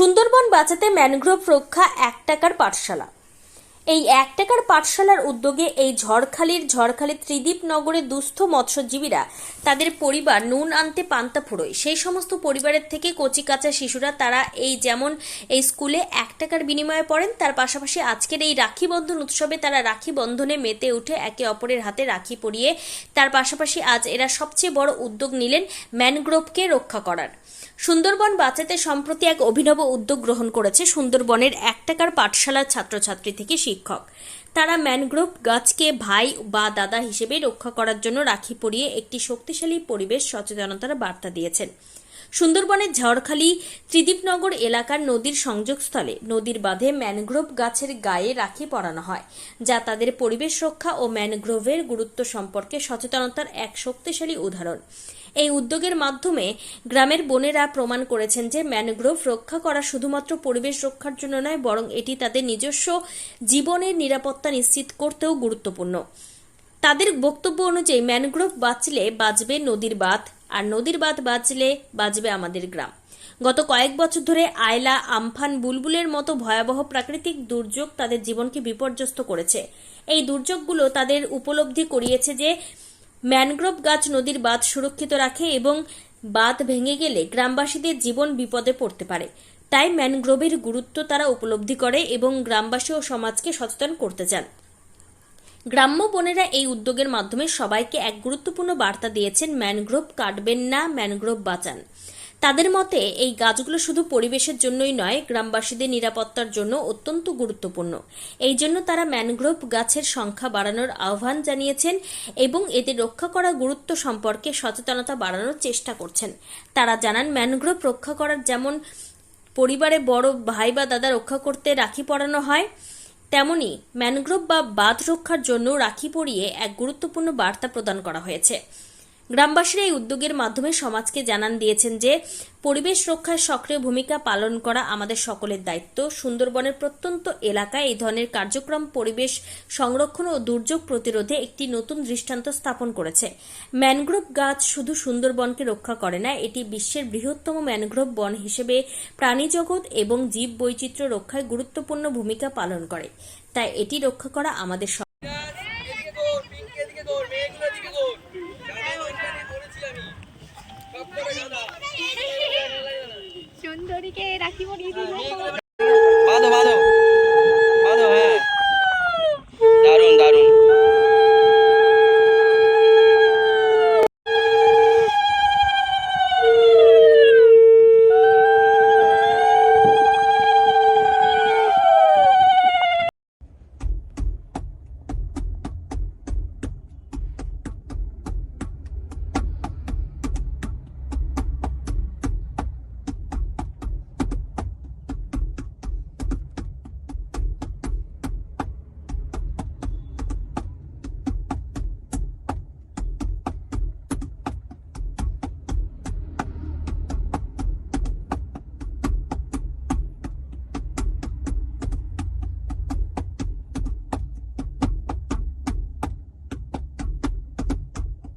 সুন্দরবন বাঁচাতে ম্যানগ্রোভ রক্ষা এক টাকার পাঠশালা। এই এক টাকার পাঠশালার উদ্যোগে এই ঝড়খালির ঝড়খালি ত্রিদীপ নগরের দুস্থ মৎস্যজীবীরা তাদের পরিবার নুন আনতে পান্তা ফুরোয়। সেই সমস্ত পরিবারের থেকে কচি কাঁচা শিশুরা, তারা এই যেমন এই স্কুলে এক টাকার বিনিময়ে পড়েন, তার পাশাপাশি আজকের এই রাখি বন্ধন উৎসবে তারা রাখি বন্ধনে মেতে উঠে একে অপরের হাতে রাখি পরিয়ে, তার পাশাপাশি আজ এরা সবচেয়ে বড় উদ্যোগ নিলেন ম্যানগ্রোভকে রক্ষা করার। সুন্দরবন বাঁচাতে সম্প্রতি এক অভিনব উদ্যোগ গ্রহণ করেছে সুন্দরবনের এক টাকার পাঠশালার ছাত্রছাত্রী থেকে শিক্ষক। তারা ম্যানগ্রোভ গাছকে ভাই বা দাদা হিসেবে রক্ষা করার জন্য রাখি পরিয়ে একটি শক্তিশালী পরিবেশ সচেতনতার বার্তা দিয়েছেন। সুন্দরবনের ঝড়খালি ত্রিদীপনগর এলাকার নদীর সংযোগস্থলে নদীর বাঁধে ম্যানগ্রোভ গাছের গায়ে রাখি পরানো হয়, যা তাদের পরিবেশ রক্ষা ও ম্যানগ্রোভের গুরুত্ব সম্পর্কে সচেতনতার এক শক্তিশালী উদাহরণ। এই উদ্যোগের মাধ্যমে গ্রামের বোনেরা প্রমাণ করেছেন যে ম্যানগ্রোভ রক্ষা করা শুধুমাত্র পরিবেশ রক্ষার জন্য নয়, বরং এটি তাদের নিজস্ব জীবনের নিরাপত্তা নিশ্চিত করতেও গুরুত্বপূর্ণ। তাদের বক্তব্য অনুযায়ী ম্যানগ্রোভ বাঁচলে বাঁচবে নদীর বাঁধ আর নদীর বাঁধ বাঁচলে বাঁচবে আমাদের গ্রাম। গত কয়েক বছর ধরে আয়লা, আমফান, বুলবুলের মতো ভয়াবহ প্রাকৃতিক দুর্যোগ তাদের জীবনকে বিপর্যস্ত করেছে। এই দুর্যোগগুলো তাদের উপলব্ধি করিয়েছে যে ম্যানগ্রোভ গাছ নদীর বাঁধ সুরক্ষিত রাখে এবং বাঁধ ভেঙে গেলে গ্রামবাসীদের জীবন বিপদে পড়তে পারে। তাই ম্যানগ্রোভের গুরুত্ব তারা উপলব্ধি করে এবং গ্রামবাসী ও সমাজকে সচেতন করতে চান। গ্রাম্য বোনেরা এই উদ্যোগের মাধ্যমে সবাইকে এক গুরুত্বপূর্ণ বার্তা দিয়েছেন ম্যানগ্রোভ কাটবেন না ম্যানগ্রোভ বাঁচান। তাদের মতে, এই গাছগুলো শুধু পরিবেশের জন্যই নয়, গ্রামবাসীদের নিরাপত্তার জন্য অত্যন্ত গুরুত্বপূর্ণ। এই জন্য তারা ম্যানগ্রোভ গাছের সংখ্যা বাড়ানোর আহ্বান জানিয়েছেন এবং এদের রক্ষা করা গুরুত্ব সম্পর্কে সচেতনতা বাড়ানোর চেষ্টা করছেন। তারা জানান, ম্যানগ্রোভ রক্ষা করার যেমন পরিবারে বড় ভাই বা দাদা রক্ষা করতে রাখি পরানো হয় তেমনি ম্যানগ্রোভ বা বাঁধ রক্ষার জন্য রাখি পরিয়ে এক গুরুত্বপূর্ণ বার্তা প্রদান করা হয়েছে। গ্রামবাসীরা এই উদ্যোগের মাধ্যমে সমাজকে জানান দিয়েছেন যে, পরিবেশ রক্ষায় সক্রিয় ভূমিকা পালন করা আমাদের সকলের দায়িত্ব। সুন্দরবনের প্রত্যন্ত এলাকায় এই ধরনের কার্যক্রম পরিবেশ সংরক্ষণ ও দুর্যোগ প্রতিরোধে একটি নতুন দৃষ্টান্ত স্থাপন করেছে। ম্যানগ্রোভ গাছ শুধু সুন্দরবনকে রক্ষা করে না, এটি বিশ্বের বৃহত্তম ম্যানগ্রোভ বন হিসেবে প্রাণীজগৎ এবং জীব বৈচিত্র্য রক্ষায় গুরুত্বপূর্ণ ভূমিকা পালন করে। তাই এটি রক্ষা করা আমাদের গাদা রাখি পরিয়ে দিল। মেয়েগুলো